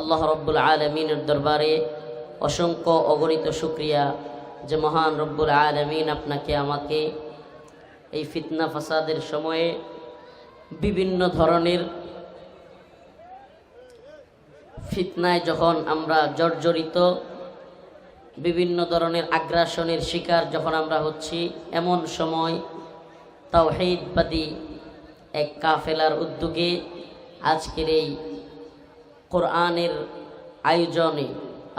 আল্লাহ রব্বুল আলমিনের দরবারে অসংখ্য অগণিত শুক্রিয়া যে মহান রব্বুল আলমিন আপনাকে, আমাকে এই ফিতনা ফাসাদের সময়ে বিভিন্ন ধরনের ফিতনায় যখন আমরা জর্জরিত, বিভিন্ন ধরনের আগ্রাসনের শিকার যখন আমরা হচ্ছি, এমন সময় তাওহিদবাদী এক কাফেলার উদ্যোগে আজকের এই কোরআনের আয়োজনে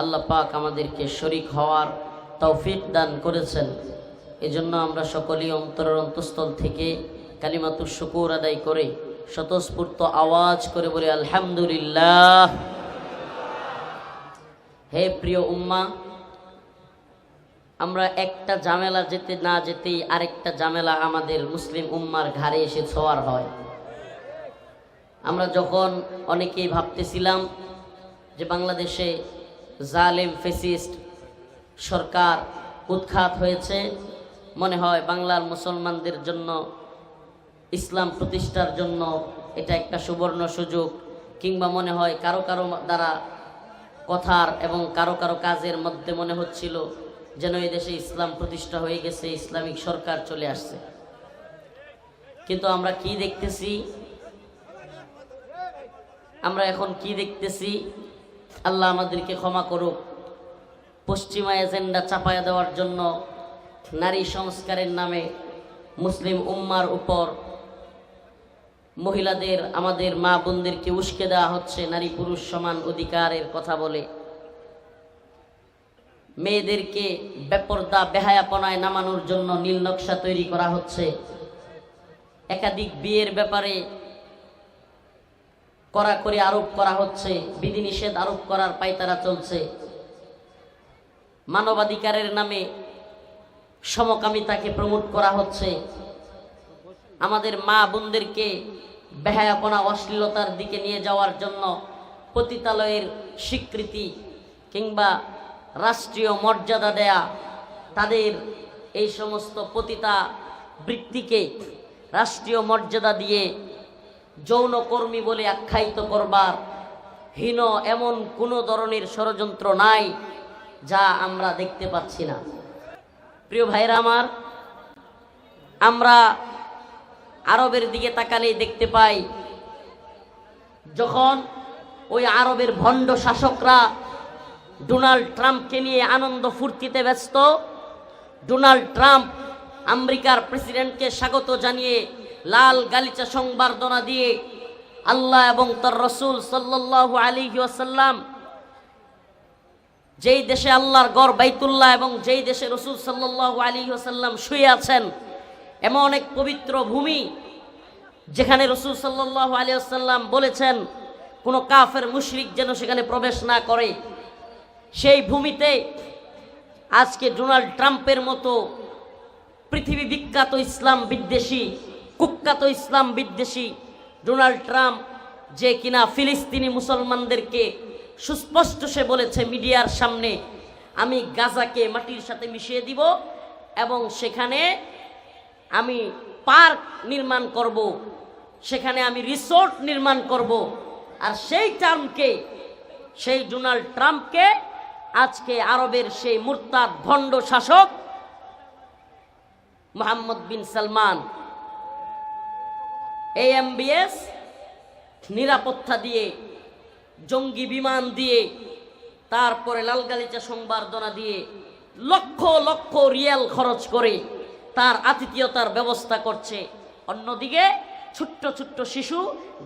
আল্লাহ পাক আমাদেরকে শরিক হওয়ার তৌফিক দান করেছেন। এজন্য আমরা সকলেই অন্তরের অন্তঃস্থল থেকে কালিমাতুর শুকুর আদায় করে স্বতঃস্ফূর্ত আওয়াজ করে বলি, আলহামদুলিল্লাহ। হে প্রিয় উম্মা, আমরা একটা জামেলা যেতে না যেতেই আরেকটা জামেলা আমাদের মুসলিম উম্মার ঘাড়ে এসে ছোয়ার হয়। আমরা যখন অনেকেই ভাবতেছিলাম যে বাংলাদেশে জালেম, ফেসিস্ট সরকার উৎখাত হয়েছে, মনে হয় বাংলার মুসলমানদের জন্য, ইসলাম প্রতিষ্ঠার জন্য এটা একটা সুবর্ণ সুযোগ, কিংবা মনে হয় কারও কারও দ্বারা কথার এবং কারও কারও কাজের মধ্যে মনে হচ্ছিল যেন দেশে ইসলাম প্রতিষ্ঠা হয়ে গেছে, ইসলামিক সরকার চলে আসছে। কিন্তু আমরা কি দেখতেছি? আমরা এখন কি দেখতেছি? আল্লাহ আমাদেরকে ক্ষমা করুক। পশ্চিমা এজেন্ডা চাপায়া দেওয়ার জন্য নারী সংস্কারের নামে মুসলিম উম্মার উপর মহিলাদের, আমাদের মা বোনদেরকে উস্কে দেওয়া হচ্ছে, নারী পুরুষ সমান অধিকারের কথা বলে। মেয়েদেরকে বেপর্দা, বেহায়াপনায় নামানোর জন্য নীল নকশা তৈরি করা হচ্ছে। একাধিক বিয়ের ব্যাপারে কড়াকড়ি আরোপ করা হচ্ছে, বিধিনিষেধ আরোপ করার পাইতারা চলছে। মানবাধিকারের নামে সমকামিতাকে প্রমোট করা হচ্ছে। আমাদের মা বোনদেরকে বেহায়াপনা, অশ্লীলতার দিকে নিয়ে যাওয়ার জন্য পতিতালয়ের স্বীকৃতি কিংবা রাষ্ট্রীয় মর্যাদা দেয়া, তাদের এই সমস্ত পতিতা বৃত্তিকে রাষ্ট্রীয় মর্যাদা দিয়ে যৌনকর্মী বলে আখ্যায়িত করবার। হীন এমন কোনো ধরনের ষড়যন্ত্র নাই, যা আমরা দেখতে পাচ্ছি না। প্রিয় ভাইরা আমার, আমরা আরবের দিকে তাকালেই দেখতে পাই, যখন ওই আরবের ভণ্ড শাসকরা ডোনাল্ড ট্রাম্পকে নিয়ে আনন্দ ফুর্তিতে ব্যস্ত, ডোনাল্ড ট্রাম্প আমেরিকার প্রেসিডেন্টকে স্বাগত জানিয়ে লাল গালিচা সংবর্ধনা দিয়ে আল্লাহ এবং তার রসুল সাল্লাল্লাহু আলাইহি ওয়াসাল্লাম যেই দেশে আল্লাহর গড় বাইতুল্লাহ এবং যেই দেশে রসুল সাল্লাল্লাহু আলী ওয়াসাল্লাম শুয়ে আছেন, এমন এক পবিত্র ভূমি যেখানে রসুল সাল্লাল্লাহু আলাইহি ওয়াসাল্লাম বলেছেন, কোনো কাফের মুশরিক যেন সেখানে প্রবেশ না করে। সেই ভূমিতে আজকে ডোনাল্ড ট্রাম্পের মতো পৃথিবী বিখ্যাত ইসলাম বিদ্বেষী কুখ্যাত ইসলাম বিদ্বেষী ডোনাল্ড ট্রাম্প, যে কিনা ফিলিস্তিনি মুসলমানদেরকে সুস্পষ্ট সে বলেছে মিডিয়ার সামনে, আমি গাজাকে মাটির সাথে মিশিয়ে দিব এবং সেখানে আমি পার্ক নির্মাণ করব, সেখানে আমি রিসোর্ট নির্মাণ করব। আর সেই টার্মকে সেই ডোনাল্ড ট্রাম্পকে আজকে আরবের সেই মুরতাদ ভণ্ড শাসক মোহাম্মদ বিন সালমান এএমবিএস নিরাপত্তা দিয়ে, জঙ্গি বিমান দিয়ে, তারপরে লালগালিচা সংবর্ধনা দিয়ে লক্ষ লক্ষ রিয়াল খরচ করে তার আতিথিয়তার ব্যবস্থা করছে। অন্যদিকে ছোট্ট ছোট্ট শিশু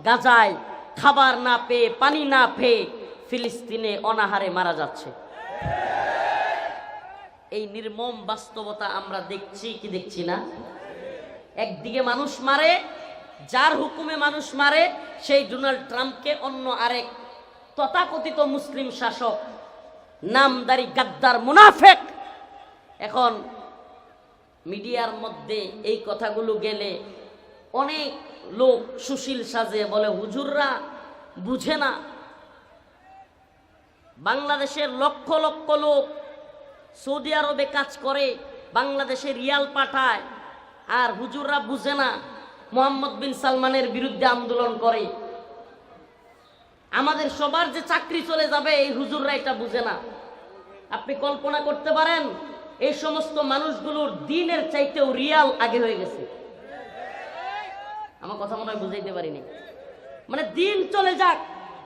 গাজায় খাবার না পেয়ে, পানি না পেয়ে ফিলিস্তিনে অনাহারে মারা যাচ্ছে। এই নির্মম বাস্তবতা আমরা দেখছি কি দেখছি না? একদিকে মানুষ মারে যার হুকুমে মানুষ মারে, সেই ডোনাল্ড ট্রাম্পকে অন্য আরেক তথাকথিত মুসলিম শাসক, নামদারি গাদ্দার মুনাফেক। এখন মিডিয়ার মধ্যে এই কথাগুলো গেলে অনেক লোক সুশীল সাজে বলে, হুজুররা বুঝে না। বাংলাদেশের লক্ষ লক্ষ লোক সৌদি আরবে কাজ করে, বাংলাদেশে রিয়াল পাঠায়, আর হুজুররা বুঝে না। মোহাম্মদ বিন সালমানের বিরুদ্ধে আন্দোলন করে। আমাদের সবার যে চাকরি চলে যাবে, এই হুজুররা এটা বুঝে না। আপনি কল্পনা করতে পারেন, এই সমস্ত মানুষগুলোর দিনের চাইতেও রিয়াল আগে হয়ে গেছে। আমার কথা মনে হয় বুঝাইতে পারিনি। মানে দিন চলে যাক,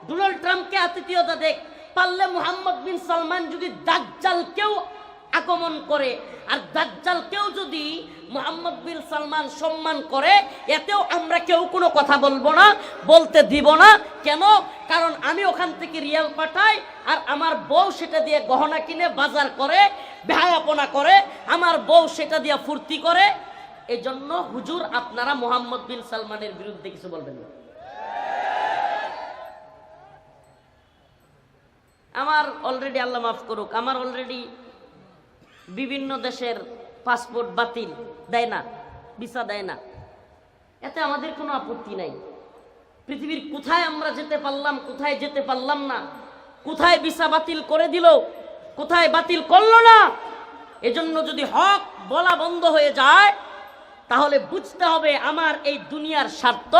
ডোনাল্ড ট্রাম্পকে আতিথিয়তা দেখ, পারলে মুহাম্মদ বিন সালমান যদি দাজ্জালকেও আগমন করে। আর দাজ্জালকেও যদি মুহাম্মদ বিন সালমান সম্মান করে, এতেও আমরা কেউ কোনো কথা বলব না, বলতে দিব না। কেন? কারণ আমি ওখান থেকে রিয়াল পাঠাই, আর আমার বউ সেটা দিয়ে গহনা কিনে বাজার করে বেহায়াপনা করে, আমার বউ সেটা দিয়ে ফুর্তি করে। এজন্য হুজুর, আপনারা মোহাম্মদ বিন সালমানের বিরুদ্ধে কিছু বলবেন না। আমার অলরেডি আল্লাহ মাফ করুক, আমার অলরেডি বিভিন্ন দেশের পাসপোর্ট বাতিল, দেয় না ভিসা দেয় না। এতে আমাদের কোনো আপত্তি নাই। পৃথিবীর কোথায় আমরা যেতে পারলাম, কোথায় যেতে পারলাম না, কোথায় ভিসা বাতিল করে দিল, কোথায় বাতিল করল না, এজন্য যদি হক বলা বন্ধ হয়ে যায়, তাহলে বুঝতে হবে আমার এই দুনিয়ার স্বার্থ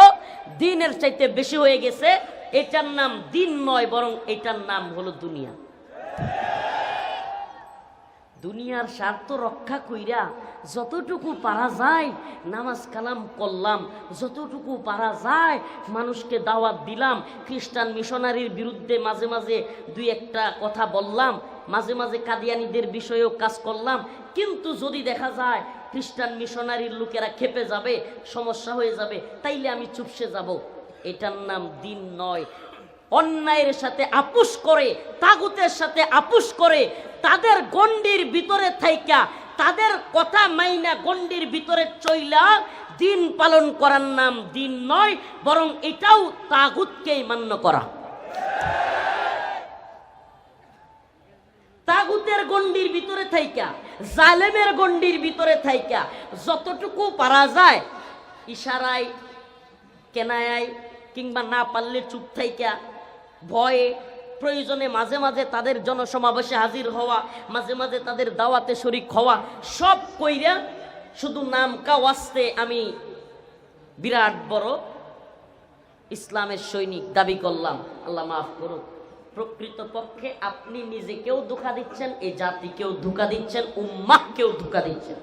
দিনের চাইতে বেশি হয়ে গেছে। এটার নাম দিন নয়, বরং এটার নাম হলো দুনিয়া। দুনিয়ার স্বার্থ রক্ষা কইরা যতটুকু পারা যায় নামাজ কালাম করলাম, যতটুকু পারা যায় মানুষকে দাওয়াত দিলাম, খ্রিস্টান মিশনারির বিরুদ্ধে মাঝে মাঝে দুই একটা কথা বললাম, মাঝে মাঝে কাদিয়ানিদের বিষয়েও কাজ করলাম, কিন্তু যদি দেখা যায় খ্রিস্টান মিশনারির লোকেরা খেপে যাবে, সমস্যা হয়ে যাবে, তাইলে আমি চুপসে যাব। এটার নাম দিন নয় অন্যায়ের সাথে আপুস করে, তাগুতের সাথে আপুস করে, তাদের গণ্ডির ভিতরে থাইকা, তাদের কথা মাইনা গণ্ডির ভিতরে চইলা দিন পালন করার নাম দিন নয়, বরং এটাও তাগুতকেই মান্য করা। তাগুতের গণ্ডির ভিতরে থাইকা, জালেমের গণ্ডির ভিতরে থাইকা, যতটুকু পারা যায়, ইশারায় কেনায় কিংবা না পারলে চুপ থাইকা ভয়ে, প্রয়োজনে মাঝে মাঝে তাদের জনসমাবেশে হাজির হওয়া, মাঝে মাঝে তাদের দাওয়াতে শরিক হওয়া, সব কইরা শুধু নাম কাওয়াস্তে আমি বিরাট বড় ইসলামের সৈনিক দাবি করলাম। আল্লাহ মাফ করুন প্রকৃত পক্ষে আপনি নিজেকেও ধোকা দিচ্ছেন এই জাতিকেও ধোকা দিচ্ছেন, উম্মাহকেও ধোকা দিচ্ছেন।